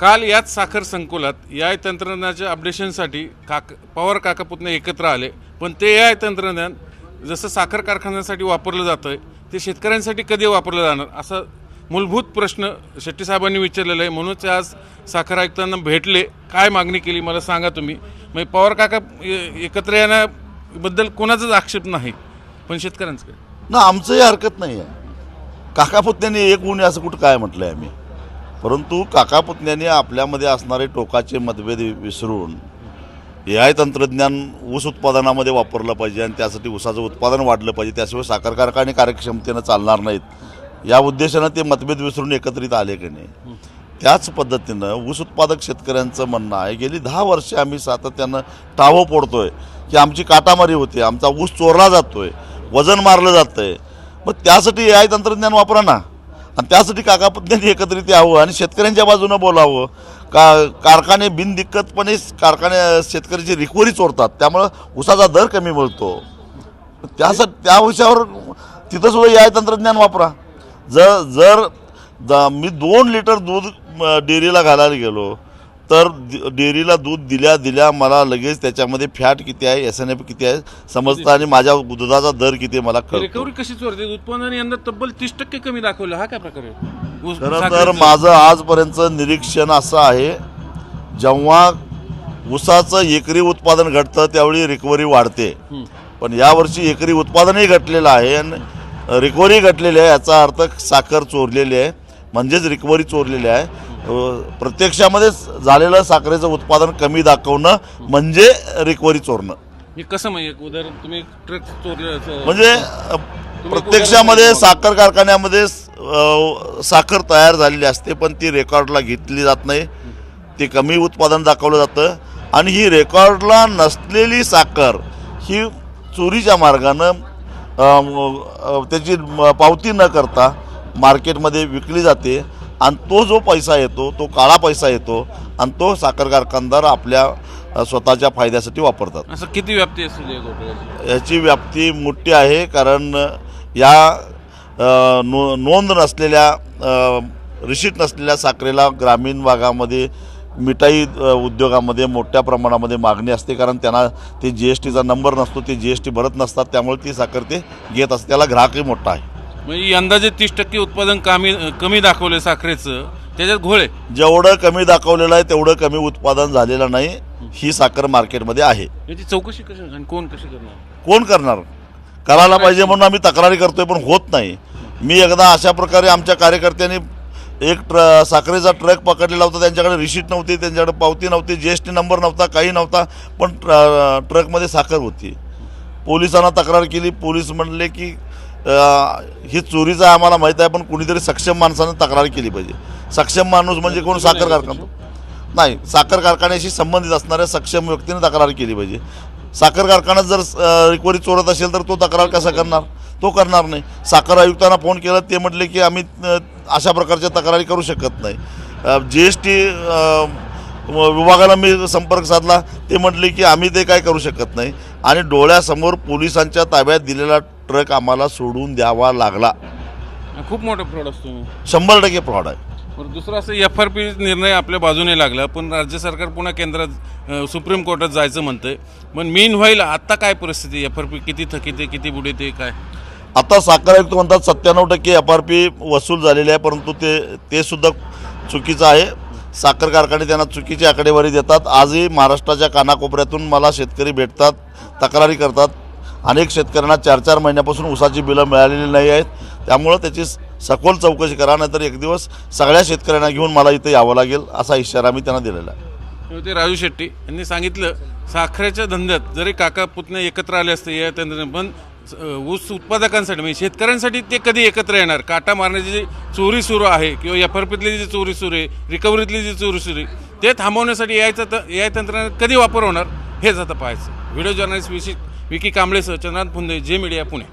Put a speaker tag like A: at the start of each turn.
A: काल याच साखर संकुलात या तंत्रज्ञानाच्या अपडेशनसाठी काक पवार काकापुतणे एकत्र आले. पण ते ए आय तंत्रज्ञान जसं साखर कारखान्यासाठी वापरलं जातं आहे ते शेतकऱ्यांसाठी कधी वापरलं जाणार? असा मूलभूत प्रश्न शेट्टीसाहेबांनी विचारलेला आहे. म्हणूनच आज साखर आयुक्तांना भेटले. काय मागणी केली? मला सांगा तुम्ही. म्हणजे पवार काका एकत्र येण्याबद्दल कोणाचाच आक्षेप नाही पण शेतकऱ्यांचं काय?
B: ना आमचंही हरकत नाही आहे काकापुतण्याने एक गुण असं कुठं काय म्हटलं आहे आम्ही? परंतु काकापुतण्याने आपल्यामध्ये असणारे टोकाचे मतभेद विसरून ए आय तंत्रज्ञान ऊस उत्पादनामध्ये वापरलं पाहिजे आणि त्यासाठी ऊसाचं उत्पादन वाढलं पाहिजे त्याशिवाय साखर कारखाने कार्यक्षमतेनं चालणार नाहीत. या उद्देशानं ते मतभेद विसरून एकत्रित आले की नाही? त्याच पद्धतीनं ऊस उत्पादक शेतकऱ्यांचं म्हणणं आहे गेली दहा वर्षे आम्ही सातत्यानं टावं पोडतोय की आमची काटामारी होते आमचा ऊस चोरला जातोय वजन मारलं जातंय. मग त्यासाठी ए आय तंत्रज्ञान वापरा ना. आणि त्यासाठी काकापत्न्यांनी एकत्रित यावं आणि शेतकऱ्यांच्या बाजूनं बोलावं. का कारखाने बिनदिक्कतपणे कारखाने शेतकऱ्याची रिकव्हरी चोरतात त्यामुळं उसाचा दर कमी मिळतो. त्यासाठी त्या विषयावर तिथं सुद्धा तंत्रज्ञान वापरा. जर जर द मी दोन लिटर दूध डेअरीला घालायला गेलो तर डेअरीला दूध दिल्या दिल्या मला लगेच त्याच्यामध्ये फॅट किती आहे एस एन एफ किती आहे समजतं आणि माझ्या दुधाचा दर किती आहे मला कळतो.
A: रिकव्हरी कशी चोरते? उत्पन्न यंदा तब्बल तीस टक्के कमी दाखवलं. हा काय प्रकार आहे? ऊस-
B: खरं तर
A: साखरेचं-
B: माझं आजपर्यंतचं निरीक्षण असं आहे जेव्हा ऊसाचं एकरी उत्पादन घटतं त्यावेळी रिकव्हरी वाढते.
A: हं.
B: पण यावर्षी एकरी उत्पादनही घटलेलं आहे आणि रिकव्हरी घटलेली आहे याचा अर्थ साखर चोरलेली आहे म्हणजेच रिकव्हरी चोरलेली आहे. अ, प्रत्यक्षामध्ये झालेलं साखरेचं उत्पादन कमी दाखवणं म्हणजे रिकव्हरी चोरणं.
A: हे कसं म्हणजे तुम्ही ट्रक चोरले
B: म्हणजे प्रत्यक्षामध्ये साखर कारखान्यामध्ये साखर तयार झालेली असते पण ती रेकॉर्डला घेतली जात नाही. ते कमी उत्पादन दाखवलं जातं. आणि ही रेकॉर्डला नसलेली साखर ही चोरीच्या मार्गानं त्याची पावती न करता मार्केटमध्ये विकली जाते. आणि तो जो पैसा येतो तो काळा पैसा येतो आणि तो साखर कारखानदार आपल्या स्वतःच्या फायद्यासाठी वापरतात.
A: असं किती व्याप्ती असते घोटाळ्याची
B: याची व्याप्ती मोठी आहे कारण या नो नोंद नसलेल्या रिशीट नसलेल्या साखरेला ग्रामीण भागामध्ये मिठाई उद्योगामध्ये मोठ्या प्रमाणामध्ये मागणी असते कारण त्यांना ते जी एस टीचा नंबर नसतो ते जी एस टी भरत नसतात त्यामुळे ती साखर ते घेत असते त्याला ग्राहकही मोठा आहे.
A: म्हणजे यंदा जे तीस टक्के उत्पादन कमी कमी दाखवले साखरेचं. त्याच्यात घोळे.
B: जेवढं कमी दाखवलेलं आहे तेवढं कमी उत्पादन झालेलं नाही. ही साखर मार्केटमध्ये आहे.
A: याची चौकशी कशी कोण कशी करणार?
B: कोण करणार? करायला पाहिजे म्हणून आम्ही तक्रारी करतोय पण होत नाही. मी एकदा अशा प्रकारे आमच्या कार्यकर्त्यांनी एक ट्र साखरेचा ट्रक पकडलेला होता. त्यांच्याकडे रिशीट नव्हती त्यांच्याकडे पावती नव्हती जी एस टी नंबर नव्हता काही नव्हता. पण ट्र ट्रकमध्ये साखर होती. पोलिसांना तक्रार केली. पोलीस म्हणले की ही चोरीचं आम्हाला माहीत आहे पण कुणीतरी सक्षम माणसानं तक्रार केली पाहिजे. सक्षम माणूस म्हणजे कोण? साखर कारखाना. नाही साखर कारखान्याशी संबंधित असणाऱ्या सक्षम व्यक्तीने तक्रार केली पाहिजे. साखर कारखान्यात जर रिकव्हरी चोरत असेल तर तो तक्रार कसा करणार? तो करणार नाही. साखर आयुक्तांना फोन केला ते म्हटले की आम्ही अशा प्रकारच्या तक्रारी करू शकत नाही. जी एस टी विभागाला मी संपर्क साधला. ते म्हटले की आम्ही ते काय करू शकत नाही. आणि डोळ्यासमोर पोलिसांच्या ताब्यात दिलेला ट्रक आम्हाला सोडून द्यावा लागला.
A: खूप मोठा फ्रॉड असतो
B: शंभर टक्के फ्रॉड आहे.
A: बरं दुसरं असं एफ आर पी निर्णय आपल्या बाजूने लागला पण राज्य सरकार पुन्हा केंद्रात अं, सुप्रीम कोर्टात जायचं म्हणतंय. पण मीन व्हाईल आता काय परिस्थिती एफ आर पी किती थकीते किती बुडे ते काय?
B: आता साखर आयुक्त म्हणतात सत्त्याण्णव टक्के एफ आर पी वसूल झालेले आहे परंतु ते ते सुद्धा चुकीचं आहे. साखर कारखाने त्यांना चुकीची आकडेवारी देतात. आजही महाराष्ट्राच्या कानाकोपऱ्यातून मला शेतकरी भेटतात तक्रारी करतात. अनेक शेतकऱ्यांना चार चार महिन्यापासून ऊसाची बिलं मिळालेली नाही आहेत. त्यामुळं त्याची सखोल चौकशी करा नाहीतर एक दिवस सगळ्या शेतकऱ्यांना घेऊन मला इथं यावं लागेल असा इशारा मी त्यांना दिलेला आहे.
A: ते राजू शेट्टी यांनी सांगितलं साखरेच्या धंद्यात जरी काका पुतणे एकत्र आले असते या तंत्रज्ञान पण ऊस उत्पादकांसाठी म्हणजे शेतकऱ्यांसाठी ते कधी एकत्र येणार? काटा मारण्याची जी चोरी सुरू आहे किंवा एफ आर पीतली जी चोरी सुरू आहे रिकव्हरीतली जी चोरी सुरू आहे ते थांबवण्यासाठी यायचं ए आय तंत्रज्ञान कधी वापर होणार? हेच आता पाहायचं. व्हिडिओ जर्नलिस्ट विशी विकी कांबळेसह चंद्रनाथ फुंदे जे मीडिया पुणे.